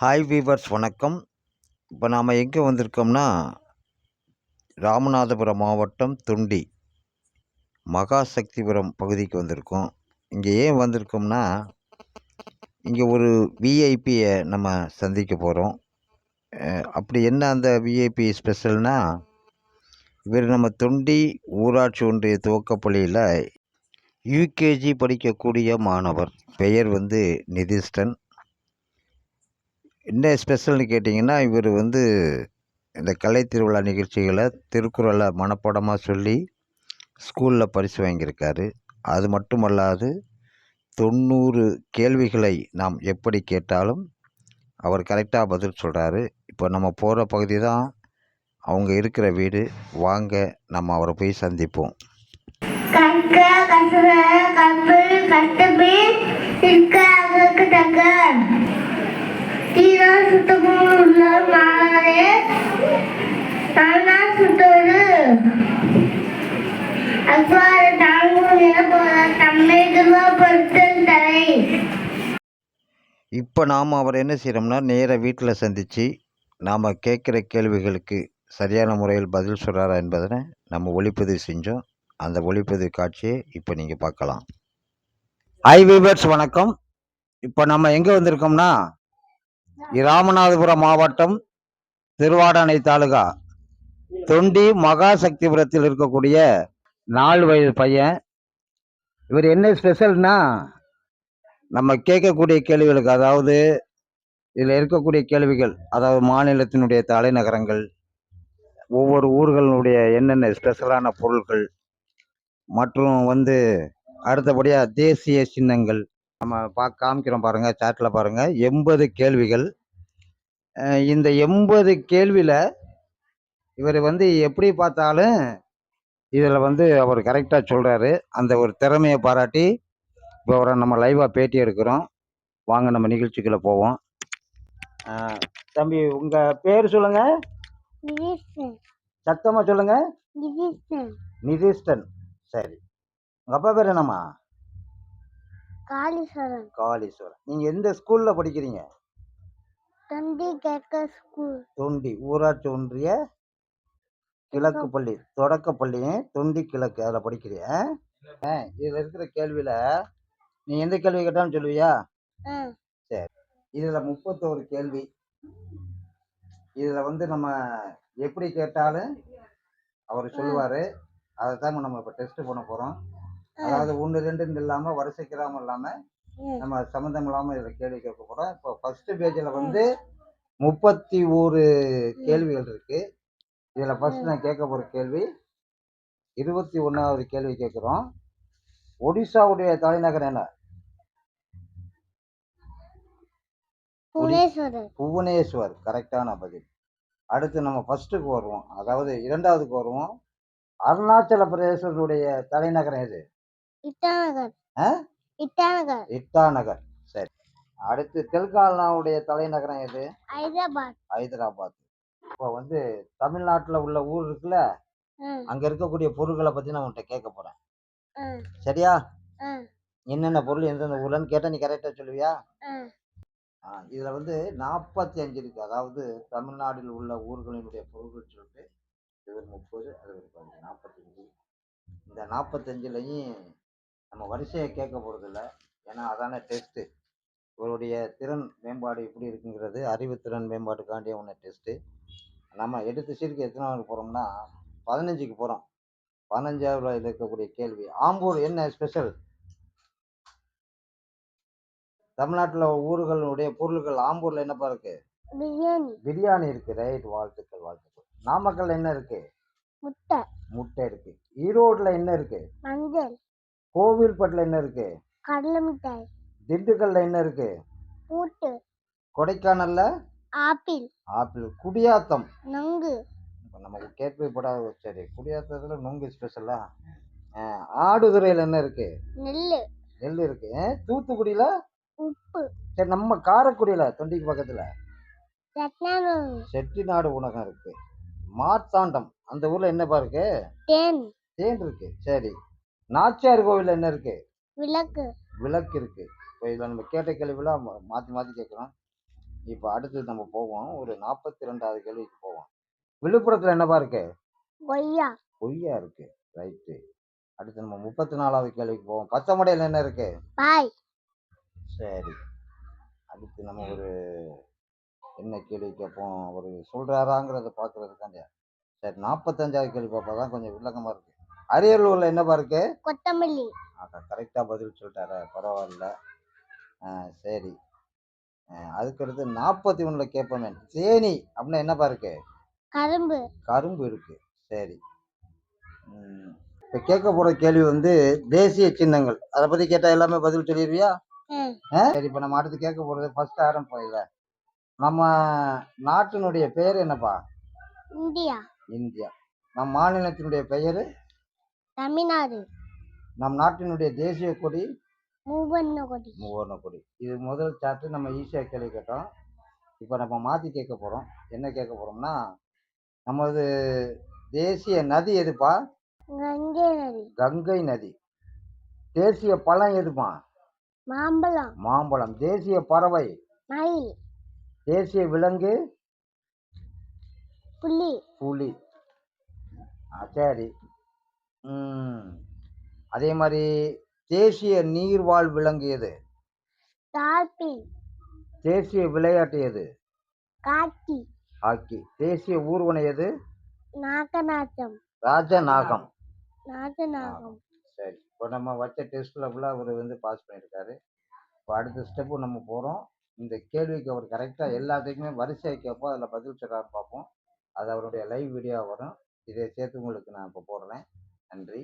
Hi viewers வணக்கம். இப்போ நாம் எங்கே வந்திருக்கோம்னா ராமநாதபுரம் மாவட்டம் துண்டி மகாசக்திபுரம் பகுதிக்கு வந்திருக்கோம். இங்கே ஏன் வந்திருக்கோம்னா இங்கே ஒரு விஐபியை நம்ம சந்திக்க போகிறோம் அப்படி என்ன அந்த விஐபி ஸ்பெஷல்னால் இவர் நம்ம தொண்டி ஊராட்சி ஒன்றிய துவக்கப்பள்ளியில் யூகேஜி படிக்கக்கூடிய மாணவர். பெயர் வந்து நிதிஷ்டன். என்ன ஸ்பெஷல்னு கேட்டிங்கன்னா இவர் வந்து இந்த கலை திருவிழா நிகழ்ச்சிகளை திருக்குறளை மனப்பாடமாக சொல்லி ஸ்கூலில் பரிசு வாங்கியிருக்காரு. அது மட்டுமல்லாது தொண்ணூறு கேள்விகளை நாம் எப்படி கேட்டாலும் அவர் கரெக்டாக பதில் சொல்கிறாரு இப்போ நம்ம போகிற பகுதி தான் அவங்க இருக்கிற வீடு. வாங்க நம்ம அவரை போய் சந்திப்போம். கற்க கசுர சுத்தமும் உள்ள மாறே நானா சுத்தோடு அவ்வாறு தாங்கும் நிலப்போல தம்மை துருவப்படுத்தல் தலை. இப்போ நாம் அவர் என்ன செய்கிறோம்னா நேராக வீட்டில் சந்தித்து நாம் கேட்குற கேள்விகளுக்கு சரியான முறையில் பதில் சொல்கிறாரா என்பதனை நம்ம ஒளிப்பதிவு செஞ்சோம். அந்த ஒளிப்பதிவு காட்சியை இப்போ நீங்கள் பார்க்கலாம். ஐ வீவர்ஸ் வணக்கம். இப்போ நம்ம எங்கே வந்திருக்கோம்னா ராமநாதபுரம் மாவட்டம் திருவாடானை தாலுகா. தொண்டி மகாசக்திபுரத்தில் இருக்கக்கூடிய நாலு வயது பையன். இவர் என்ன ஸ்பெஷல்னா நம்ம கேட்கக்கூடிய கேள்விகளுக்கு அதாவது இதில் இருக்கக்கூடிய கேள்விகள் அதாவது மாநிலத்தினுடைய தலைநகரங்கள் ஒவ்வொரு ஊர்களினுடைய என்னென்ன ஸ்பெஷலான பொருட்கள் மற்றும் வந்து அடுத்தபடியாக தேசிய சின்னங்கள் நம்ம பா காமிக்கிறோம் பாருங்கள் சாட்டில் பாருங்கள் எண்பது கேள்விகள். இந்த எண்பது கேள்வியில் இவர் வந்து எப்படி பார்த்தாலும் இதில் வந்து அவர் கரெக்டாக சொல்கிறாரு அந்த ஒரு திறமையை பாராட்டி இப்போ அவரை நம்ம லைவாக பேட்டி எடுக்கிறோம். வாங்க நம்ம நிகழ்ச்சிக்குள்ளே போவோம். தம்பி உங்கள் பேர் சொல்லுங்கள் சத்தமாக சொல்லுங்கள் நிதிஷ்டன். சரி. உங்கள் அப்பா பேர் என்னம்மா? காளீஸ்வரன். காளீஸ்வரன். நீங்கள் எந்த ஸ்கூலில் படிக்கிறீங்க? தந்தி கேட்க ஸ்கூல் தொண்டி. ஊராட்சி ஒன்றிய கிழக்கு பள்ளி. தொடக்க பள்ளியும் தொண்டி கிழக்கு. அதில் படிக்கிறிய? இதில் இருக்கிற கேள்வியில் நீ எந்த கேள்வி கேட்டாலும் சொல்லுவியா? இதில் முப்பத்தோரு கேள்வி. இதில் வந்து நம்ம எப்படி கேட்டாலும் அவர் சொல்லுவார். அதை தான் நம்ம இப்போ டெஸ்ட் பண்ண போகிறோம் அதாவது ஒன்று ரெண்டுன்னு இல்லாமல் வரிசைக்கிறாமல் இல்லாமல் நம்ம சம்மந்தம் இல்லாமல் இதில் கேள்வி கேட்க போகிறோம் இப்போ ஃபஸ்ட்டு பேஜில் வந்து முப்பத்தி ஒரு கேள்விகள் இருக்குது இதில் ஃபஸ்ட் நான் கேட்க போகிற கேள்வி இருபத்தி ஒன்றாவது கேள்வி கேட்குறோம். ஒடிசாவுடைய தலைநகர் என்ன? புவனேஸ்வர் கரெக்டான பதில். அடுத்து நம்ம ஃபர்ஸ்ட்டுக்கு வருவோம். அதாவது இரண்டாவதுக்கு வருவோம். அருணாச்சல பிரதேசத்துடைய தலைநகரம் எது? இட்டாநகர்? இட்டாநகர். இட்டாநகர். சரி. அடுத்து தெலுங்கானாவுடைய தலைநகரம் எது? ஹைதராபாத் ஹைதராபாத் இப்போ வந்து தமிழ்நாட்டில் உள்ள ஊர் இருக்குல்ல? அங்கே இருக்கக்கூடிய பொருட்களை பற்றி நான் உன்கிட்ட கேட்க போகிறேன் ம், சரியா? என்னென்ன பொருள் எந்தெந்த ஊர்லன்னு கேட்டால் நீ கரெக்டாக சொல்லுவியா? இதில் வந்து நாற்பத்தி அஞ்சு இருக்குது அதாவது தமிழ்நாட்டில் உள்ள ஊர்களினுடைய பொருட்கள் சொல்லிட்டு இது ஒரு முப்பது அது ஒரு பதினஞ்சு நாற்பத்தஞ்சு இந்த நாற்பத்தஞ்சுலையும் நம்ம வரிசையை கேட்க போகிறதில்ல ஏன்னா அதான டெஸ்ட்டு இவருடைய திறன் மேம்பாடு எப்படி இருக்குங்கிறது அறிவுத்திறன் மேம்பாட்டுக்காண்டிய ஒன்று டெஸ்ட்டு நம்ம எடுத்து சீருக்கு எத்தனாவது போகிறோம்னா பதினஞ்சுக்கு போகிறோம் பதினஞ்சாவது இருக்கக்கூடிய கேள்வி. ஆம்பூர் என்ன ஸ்பெஷல் தமிழ்நாட்டில் ஊர்களுடைய பொருட்கள் ஆம்பூரில் என்னப்பா இருக்கு? பிரியாணி. பிரியாணி இருக்கு. ரைட் வாழ்த்துக்கள் வாழ்த்துக்கள். நாமக்கல் என்ன இருக்கு? முட்டை. முட்டை இருக்கு. ஈரோட்ல என்ன இருக்கு? மஞ்சள். கோவில்பட்டில் என்ன இருக்கு? கடலை மிட்டாய். திண்டுக்கல்ல என்ன இருக்கு? பூட்டு கொடைக்கானல்ல? ஆப்பிள். ஆப்பிள். குடியாத்தம். நொங்கு. இப்போ நமக்கு கேள்விப்படாத சரி குடியாத்தத்தில் நுங்கு ஸ்பெஷலா ஆடுதுறையில் என்ன இருக்கு? நெல் நெல் இருக்கு. தூத்துக்குடியில? உப்பு. சரி நம்ம காரைக்குடியில தொண்டிக்கு பக்கத்துல. செட்டிநாடு உணகம் இருக்கு. மார்த்தாண்டம். அந்த ஊர்ல என்னப்பா இருக்கு? தேன். தேன் இருக்கு. சரி. நாச்சியார் கோவில் என்ன இருக்கு? விளக்கு. விளக்கு இருக்கு. இப்போ இதில் நம்ம கேட்ட கேள்விலாம் மா- மாத்தி மாத்தி கேட்குறோம் இப்போ அடுத்து நம்ம போவோம். ஒரு நாற்பத்தி ரெண்டாவது கேள்விக்கு போவோம். விழுப்புரத்தில் என்னப்பா இருக்கு? கொய்யா பொய்யா இருக்கு. ரைட்டு. அடுத்து நம்ம முப்பத்தி நாலாவது கேள்விக்கு போவோம். பச்சைமடையில் என்ன இருக்கு? பாய். சரி. அடுத்து நம்ம ஒரு என்ன கேள்வி கேட்போம் ஒரு சொல்றாராங்கிறத பார்க்கறதுக்காண்டி சரி நாற்பத்தஞ்சாவது கேள்வி பார்ப்பா தான் கொஞ்சம் விளக்கமாக இருக்கு. அரியலூரில் என்னப்பா இருக்கு கொத்தமல்லி. கரெக்டாக பதில் சொல்லிட்டாரு பரவாயில்ல. சரி. அதுக்கடுத்து நாற்பத்தி ஒன்றில் கேட்போமே தேனி அப்படின்னா என்னப்பா இருக்கு கரும்பு. கரும்பு இருக்கு. சரி. இப்போ கேட்க போகிற கேள்வி வந்து தேசிய சின்னங்கள். அதை பற்றி கேட்டால் எல்லாமே பதில் சொல்லிடுவியா? சரி இப்போ நம்ம அடுத்து கேட்க போகிறது ஃபர்ஸ்ட் ஆரம்பம் இல்லை. நம்ம நாட்டினுடைய பெயர் என்னப்பா? இந்தியா. இந்தியா. நம் மாநிலத்தினுடைய பெயர்? தமிழ்நாடு. நம் நாட்டினுடைய தேசிய கொடி மூவண்ண கொடி. மூவர்ண கொடி. இது முதல் சாப்டர் நம்ம ஈஸியாக கேள்வி கேட்டோம். இப்போ நம்ம மாற்றி கேட்க போகிறோம் என்ன கேட்க போகிறோம்னா நமது தேசிய நதி எதுப்பா? கங்கை நதி. கங்கை நதி. தேசிய பழம் எதுப்பா மாம்பழம். மாம்பழம். தேசிய பறவை. மயில். தேசிய விலங்கு? புலி. புலி. சரி. அதே மாதிரி தேசிய நீர்வாழ் விலங்கு எது? டால்பின். தேசிய விளையாட்டு எது? காக்கி. ஹாக்கி தேசிய ஊர்வனம் எது? நாகநாதம். ராஜநாகம். நாகநாகம் சரி. இப்போ நம்ம வச்ச டெஸ்ட்டில் ஃபுல்லாக அவர் வந்து பாஸ் பண்ணியிருக்காரு இப்போ அடுத்த ஸ்டெப்பு நம்ம போகிறோம் இந்த கேள்விக்கு அவர் கரெக்டாக எல்லாத்துக்குமே வரிசையாக கேட்போம் அதில் பதில் சொல்கிறான்னு பார்ப்போம். அது அவருடைய லைவ் வீடியோ வரும். இதை சேர்த்து உங்களுக்கு நான் இப்போ போடுறேன். நன்றி